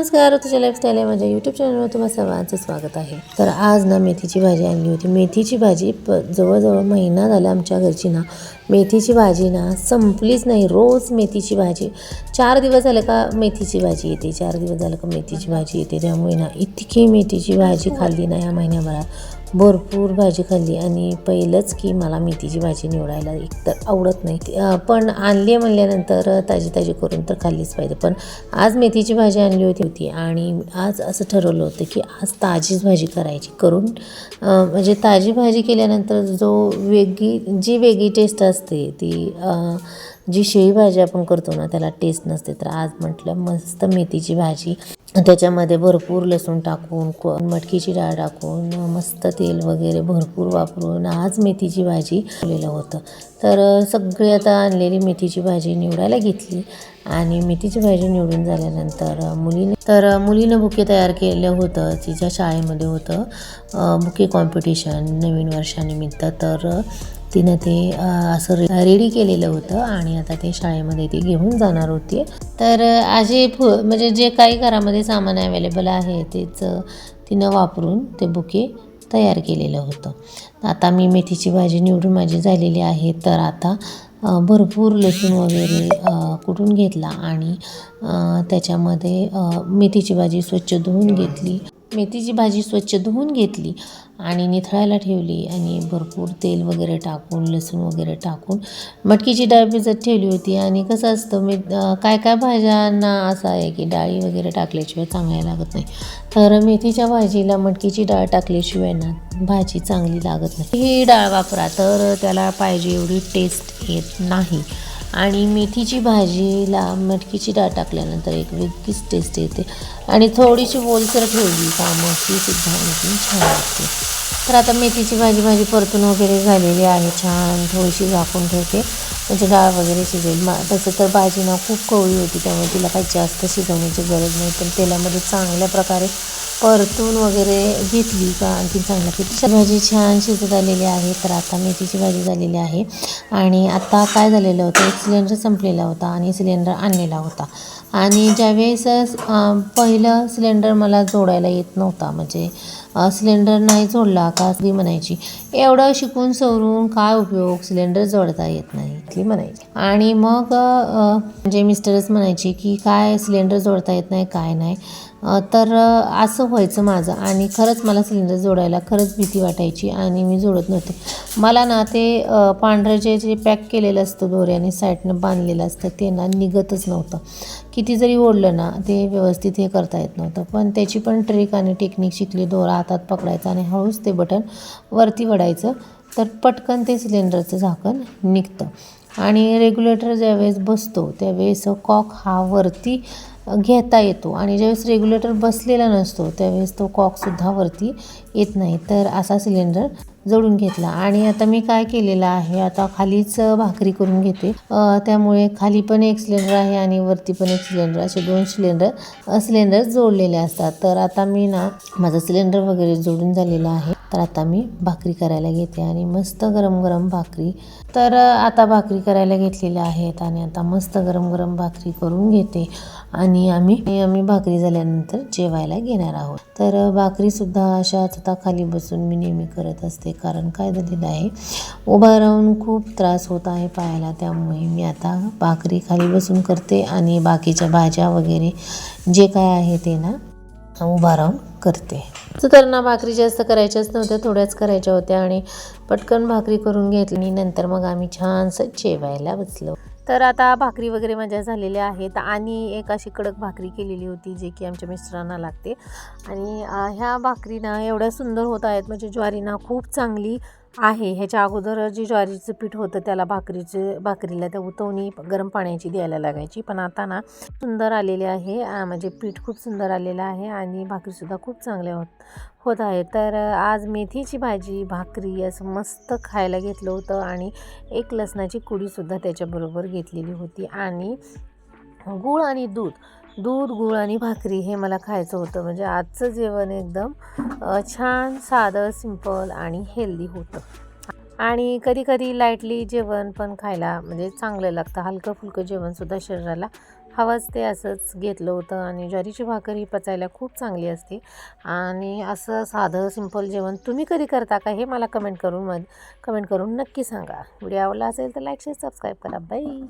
नमस्कार तुझ्या लाईफस्टाईल आहे माझ्या यूट्यूब चॅनलवर तुम्हाला सर्वांचं स्वागत आहे. तर आज ना मेथीची भाजी आणली होती. मेथीची भाजी प जवळजवळ महिना झाला आमच्या घरची ना. मेथीची भाजी ना संपलीच नाही. रोज मेथीची भाजी. चार दिवस झाले का मेथीची भाजी येते. चार दिवस झालं का मेथीची भाजी येते. त्यामुळे ना इतकी मेथीची भाजी खाल्ली ना या महिन्याभरात. भरपूर भाजी खाल्ली आणि पहिलंच की मला मेथीची भाजी निवडायला एकतर आवडत नाही. ती, पण आणली आहे म्हणल्यानंतर ताजी ताजी करून तर खाल्लीच पाहिजे. पण आज मेथीची भाजी आणली होती होती आणि आज असं ठरवलं होतं की आज ताजीच भाजी करायची. करून म्हणजे ताजी भाजी केल्यानंतर जो वेगळी जी वेगळी टेस्ट असते ती जी शेळी भाजी आपण करतो ना त्याला टेस्ट नसते. तर आज म्हटलं मस्त मेथीची भाजी त्याच्यामध्ये भरपूर लसूण टाकून को मटकीची डाळ टाकून मस्त तेल वगैरे भरपूर वापरून आज मेथीची भाजी केलेलं होतं. तर सगळी आता आणलेली मेथीची भाजी निवडायला घेतली आणि मेथीची भाजी निवडून झाल्यानंतर मुलीने तर मुलीनं बुके तयार केलं होतं तिच्या शाळेमध्ये होतं बुके कॉम्पिटिशन नवीन वर्षानिमित्त. तर तिनं ते असं रे रेडी केलेलं होतं आणि आता ते शाळेमध्ये ती घेऊन जाणार होती. तर असे फु म्हणजे जे काही घरामध्ये सामान अवेलेबल आहे तेच तिनं वापरून ते बुके तयार केलेलं होतं. आता मी मेथीची भाजी निवडून माझी झालेली आहे. तर आता भरपूर लसूण वगैरे कुठून कुटून घेतला आणि त्याच्यामध्ये मेथीची भाजी स्वच्छ धुवून घेतली. मेथीची भाजी स्वच्छ धुवून घेतली आणि निथळायला ठेवली आणि भरपूर तेल वगैरे टाकून लसूण वगैरे टाकून मटकीची डाळ भिजत ठेवली होती. आणि कसं असतं मी काय काय भाज्यांना असं आहे की डाळी वगैरे टाकल्याशिवाय चांगल्या लागत नाही. तर मेथीच्या भाजीला मटकीची डाळ टाकल्याशिवाय ना भाजी चांगली लागत नाही. ही डाळ वापरा तर त्याला पाहिजे एवढी टेस्ट येत नाही. आणि मेथीची भाजीला मटकीची डाळ टाकल्यानंतर एक वेगळीच टेस्ट येते. आणि थोडीशी ओलसर ठेवली का मग तीसुद्धा आणखी छान लागते. तर आता मेथीची भाजी माझी परतून वगैरे झालेली आहे. छान थोडीशी झाकून ठेवते. म्हणजे डाळ वगैरे शिजेल. मा तसं तर भाजी ना खूप कवळी होती त्यामुळे तिला काही जास्त शिजवण्याची गरज नाही. पण तेलामध्ये चांगल्या प्रकारे परतून वगैरे घेतली का आणखी चांगलं लागते भाजी छान शिजत आलेली आहे तर आता मेथीची भाजी झालेली आहे. आणि आता काय झालेलं होतं? एक सिलेंडर संपलेला होता आणि सिलेंडर आणलेला होता. आणि ज्यावेळेस पहिलं सिलेंडर मला जोडायला येत नव्हता म्हणजे सिलेंडर नाही जोडला का ती म्हणायची. एवढं शिकून सवरून काय उपयोग? सिलेंडर जोडता येत नाही ती म्हणायची. आणि मग म्हणजे मिस्टरच म्हणायचे की काय सिलेंडर जोडता येत नाही काय नाही. तर असं व्हायचं माझं. आणि खरंच मला सिलेंडर जोडायला खरंच भीती वाटायची आणि मी जोडत नव्हते. मला ना ते पांढरं जे जे पॅक केलेलं असतं दोऱ्याने साईडनं बांधलेलं असतं ते ना निघतच नव्हतं. किती जरी ओढलं ना ते व्यवस्थित हे करता येत नव्हतं. पण त्याची पण ट्रिक आणि टेक्निक शिकली दोरा हातात पकडायचं आणि हळूच ते बटन वरती वडायचं. तर पटकन ते सिलेंडरचं झाकण निघतं. आणि रेग्युलेटर ज्यावेळेस बसतो त्यावेळेस कॉक हा वरती घेता येतो. आणि ज्यावेळेस रेग्युलेटर बसलेला नसतो त्यावेळेस तो कॉकसुद्धा वरती येत नाही. तर असा सिलेंडर जोडून घेतला. आणि आता मी काय केलेलं आहे आता खालीच भाकरी करून घेते. त्यामुळे खाली पण एक सिलेंडर आहे आणि वरती पण एक सिलेंडर असे दोन सिलेंडर सिलेंडर जोडलेले असतात. तर आता मी ना माझं सिलेंडर वगैरे जोडून झालेला आहे. तर आता मी भाकरी करायला घेते आणि मस्त गरम गरम भाकरी. तर आता भाकरी करायला घेतलेल्या आहेत आणि आता मस्त गरम गरम भाकरी करून घेते. आणि आम्ही आम्ही भाकरी झाल्यानंतर जेवायला घेणार आहोत. तर भाकरीसुद्धा अशा आता खाली बसून मी नेहमी करत असते कारण काय झालेलं आहे. उभा राहून खूप त्रास होत आहे पायाला त्यामुळे मी आता भाकरी खाली बसून करते आणि बाकीच्या भाज्या वगैरे जे काय आहे ते ना उभा राहून करते. तर त्यांना भाकरी जास्त करायच्याच नव्हत्या थोड्याच करायच्या होत्या आणि पटकन भाकरी करून घेतली आणि नंतर मग आम्ही छानसं जेवायला बसलो. तर आता भाकरी वगैरे माझ्या झालेल्या आहेत आणि एक अशी कडक भाकरी केलेली होती जे की आमच्या मिस्टरांना लागते. आणि ह्या भाकरीना एवढ्या सुंदर होत आहेत म्हणजे ज्वारीना खूप चांगली आहे. ह्याच्या अगोदर जे ज्वारीचं पीठ होतं त्याला भाकरीचं भाकरीला त्या उतवणी गरम पाण्याची द्यायला लागायची. पण आता ना सुंदर आलेले आहे. म्हणजे पीठ खूप सुंदर आलेलं आहे आणि भाकरीसुद्धा खूप चांगल्या होत होत आहे. तर आज मेथीची भाजी भाकरी असं मस्त खायला घेतलं होतं आणि एक लसणाची कुडीसुद्धा त्याच्याबरोबर घेतलेली होती. आणि गूळ आणि दूध दूध गूळ आणि भाकरी हे मला खायचं होतं. म्हणजे आजचं जेवण एकदम छान साधं सिंपल आणि हेल्दी होतं. आणि कधी कधी लाईटली जेवण पण खायला म्हणजे चांगलं लागतं. हलकं फुलकं जेवणसुद्धा शरीराला हवंच ते असंच घेतलं होतं आणि ज्वारीची भाकर ही पचायला खूप चांगली असते. आणि असं साधं सिंपल जेवण तुम्ही कधी करता का हे मला कमेंट करून मग कमेंट करून नक्की सांगा. व्हिडिओ आवडला असेल तर लाईक शेअर सबस्क्राईब करा. बाई